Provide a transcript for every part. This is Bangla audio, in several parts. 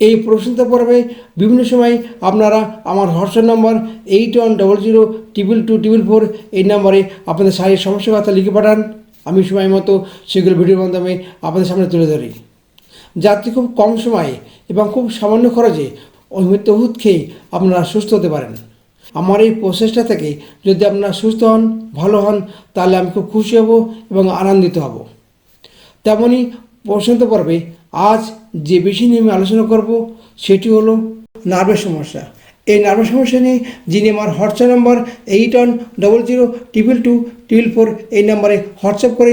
এই প্রশ্নোত্তর পর্বে বিভিন্ন সময় আপনারা আমার WhatsApp number eight one double zero triple two triple four এই নম্বরে আপনাদের শারীরিক সমস্যার কথা লিখে পাঠান। আমি সময় মতো সেগুলো ভিডিওর মাধ্যমে আপনাদের সামনে তুলে ধরি। যাতে খুব কম সময়ে এবং খুব সামান্য খরচে অহিমিত খেয়ে আপনারা সুস্থ হতে পারেন। আমার এই প্রচেষ্টা থেকে যদি আপনারা সুস্থ হন, ভালো হন, তাহলে আমি খুব খুশি হব এবং আনন্দিত হব। তেমনই প্রশ্নত পর্বে আজ যে বিষয় নিয়ে আমি আলোচনা করব, সেটি হলো নার্ভের সমস্যা। এই নার্ভের সমস্যা নিয়ে যিনি আমার WhatsApp number eight one double zero triple two triple four এই নাম্বারে হোয়াটসঅ্যাপ করে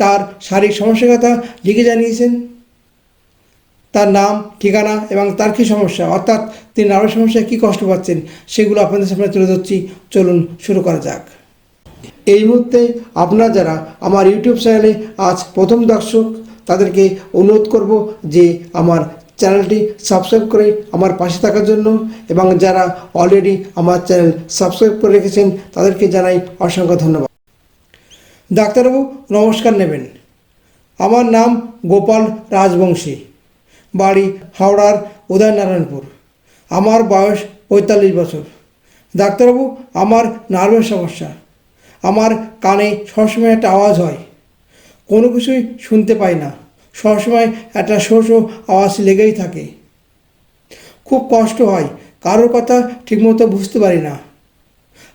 তার শারীরিক সমস্যার কথা লিখে জানিয়েছেন। তার নাম, ঠিকানা এবং তার কী সমস্যা, অর্থাৎ তিনি নার্ভের সমস্যায় কী কষ্ট পাচ্ছেন, সেগুলো আপনাদের সামনে তুলে ধরছি। চলুন শুরু করা যাক। এই মুহূর্তে আপনারা যারা আমার ইউটিউব চ্যানেলে আজ প্রথম দর্শক তাদেরকে অনুরোধ করব যে আমার চ্যানেলটি সাবস্ক্রাইব করে আমার পাশে থাকার জন্য এবং যারা অলরেডি আমার চ্যানেল সাবস্ক্রাইব করে রেখেছেন তাদেরকে জানাই অসংখ্য ধন্যবাদ। ডাক্তারবাবু, নমস্কার নেবেন। আমার নাম গোপাল রাজবংশী, বাড়ি হাওড়ার উদয়নারায়ণপুর। আমার বয়স পঁয়তাল্লিশ বছর। ডাক্তারবাবু, আমার নার্ভের সমস্যা। আমার কানে সবসময় একটা আওয়াজ হয়। কোনো কিছুই শুনতে পাই না। সবসময় একটা শো শো আওয়াজ লেগেই থাকে। খুব কষ্ট হয়, কারোর কথা ঠিকমতো বুঝতে পারি না।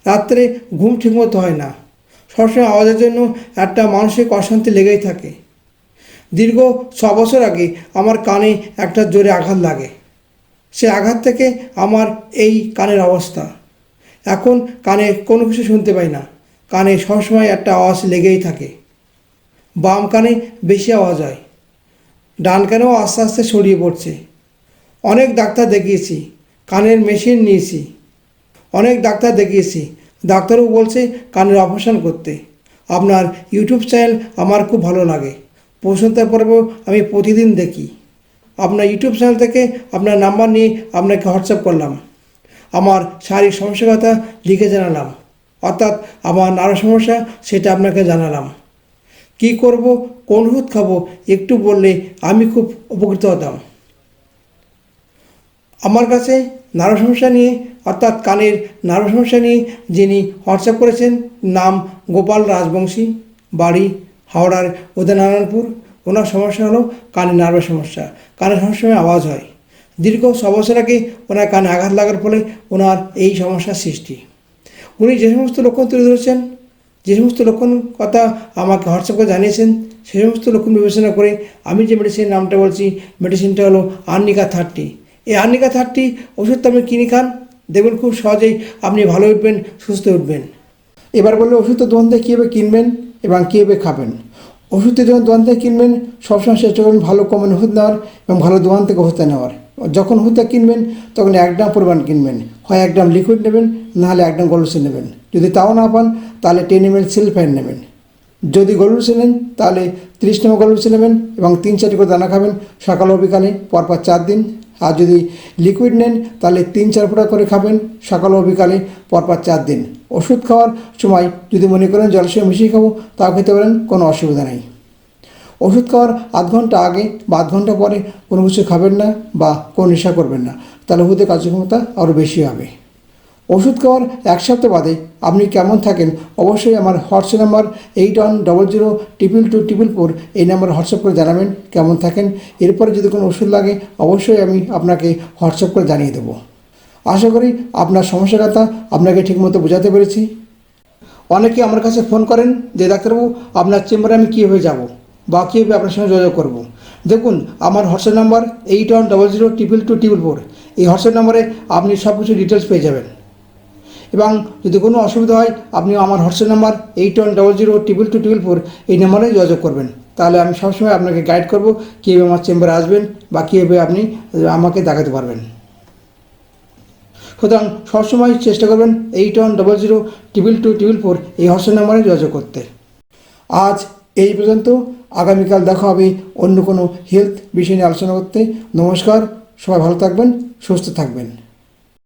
রাত্রে ঘুম ঠিকমতো হয় না। সবসময় আওয়াজের জন্য একটা মানসিক অশান্তি লেগেই থাকে। দীর্ঘ ছ বছর আগে আমার কানে একটা জোরে আঘাত লাগে। সে আঘাত থেকে আমার এই কানের অবস্থা। এখন কানে কোনো কিছু শুনতে পাই না। কানে সবসময় একটা আওয়াজ লেগেই থাকে। বাম কানে বেশি আওয়াজ হয়, ডান কানেও আস্তে আস্তে ছড়িয়ে পড়ছে। অনেক ডাক্তার দেখিয়েছি, কানের মেশিন নিয়েছি। অনেক ডাক্তার দেখিয়েছি ডাক্তারও বলছে কানের অপারেশন করতে। আপনার ইউটিউব চ্যানেল আমার খুব ভালো লাগে। প্রশ্নোত্তর পর্ব আমি প্রতিদিন দেখি। আপনার ইউটিউব চ্যানেল থেকে আপনার নাম্বার নিয়ে আপনাকে হোয়াটসঅ্যাপ করলাম। আমার শারীরিক সমস্যার কথা লিখে জানালাম। অর্থাৎ আমার নানা সমস্যা সেটা আপনাকে জানালাম। কি করব? কোন ওষুধ খাব? একটু বললে আমি খুব উপকৃত হতাম। আমার কাছে নার্ভ সমস্যা নিয়ে, অর্থাৎ কানের নার্ভ সমস্যা নিয়ে যিনি হোয়াটসঅ্যাপ করেছেন, নাম গোপাল রাজবংশী, বাড়ি হাওড়ার উদয়নারায়ণপুর। ওনার সমস্যা হলো কানের নার্ভের সমস্যা। কানে সবসময় আওয়াজ হয়। দীর্ঘ ছ বছর আগে ওনার কানে আঘাত লাগার ফলে ওনার এই সমস্যার সৃষ্টি। উনি যে সমস্ত লক্ষণ তুলে ধরেছেন যে সমস্ত লক্ষণ কথা আমাকে হোয়াটসঅ্যাপ করে জানিয়েছেন সেই সমস্ত লক্ষণ বিবেচনা করে আমি যে মেডিসিনের নামটা বলছি মেডিসিনটা হলো আর্নিকা থার্টি। এই আর্নিকা থার্টি ওষুধটা আপনি কিনে খান, দেখবেন খুব সহজেই আপনি ভালো উঠবেন, সুস্থ উঠবেন। এবার বললে ওষুধ তো দোকান থেকে কীভাবে কিনবেন এবং কীভাবে খাবেন? ওষুধটা যখন দোকান থেকে কিনবেন, সবসময় চেষ্টা করবেন ভালো কমেন ওষুধ নেওয়ার এবং ভালো দোকান থেকে ওষুধটা নেওয়ার। যখন ওষুধটা কিনবেন, তখন এক গ্রাম পরিমাণ কিনবেন। হয় এক গ্রাম লিকুইড নেবেন, নাহলে এক গ্রাম গলুসিন নেবেন। যদি তাও না পান, তাহলে টেন এম এল সিলফাইন নেবেন। যদি গলুসি নেন, তাহলে ত্রিশ নম্বর গলুসি নেবেন এবং তিন চারটি করে দানা খাবেন সকাল ও বিকালে, পরপর চার দিন। আর যদি লিকুইড নেন, তাহলে তিন চার ফোঁটা করে খাবেন সকাল ও বিকালে, পরপর চার দিন। ওষুধ খাওয়ার সময় যদি মনে করেন জলের সঙ্গে মিশিয়ে খাব, তাও খেতে পারেন, কোনো অসুবিধা নেই। ওষুধ খাওয়ার আধ ঘণ্টা আগে বা আধ ঘণ্টা পরে কোনো কিছু খাবেন না বা কোনো নেশা করবেন না, তাহলে ওষুধের কার্যক্ষমতা আরও বেশি হবে। ওষুধ খাওয়ার এক সপ্তাহ বাদে আপনি কেমন থাকেন অবশ্যই আমার WhatsApp number eight one double zero triple two triple four এই নাম্বারে হোয়াটসঅ্যাপ করে জানাবেন কেমন থাকেন। এরপরে যদি কোনো ওষুধ লাগে অবশ্যই আমি আপনাকে হোয়াটসঅ্যাপ করে জানিয়ে দেবো। আশা করি আপনার সমস্যার কথা আপনাকে ঠিকমতো বোঝাতে পেরেছি। অনেকে আমার কাছে ফোন করেন যে, ডাক্তারবাবু, আপনার চেম্বারে আমি কীভাবে যাব? বা কীভাবে আপনার সঙ্গে যোগাযোগ করব। দেখুন, আমার WhatsApp number eight one double zero triple two triple four এই হোয়াটসঅ্যাপ নাম্বারে আপনি সব কিছু ডিটেলস পেয়ে যাবেন। এবং যদি কোনো অসুবিধা হয় আপনি আমার WhatsApp number eight one double zero triple two triple four এই নাম্বারে যোগাযোগ করবেন। তাহলে আমি সবসময় আপনাকে গাইড করব কীভাবে আমার চেম্বারে আসবেন বা কীভাবে আপনি আমাকে দেখাতে পারবেন। সুতরাং সবসময় চেষ্টা করবেন eight one double zero triple two triple four এই হোয়াটসঅ্যাপ নাম্বারে যোগাযোগ করতে। আজ এই পর্যন্ত আগামীকাল দেখা হবে অন্য কোনো হেলথ বিষয় নিয়ে আলোচনা করতে। নমস্কার, সবাই ভালো থাকবেন, সুস্থ থাকবেন।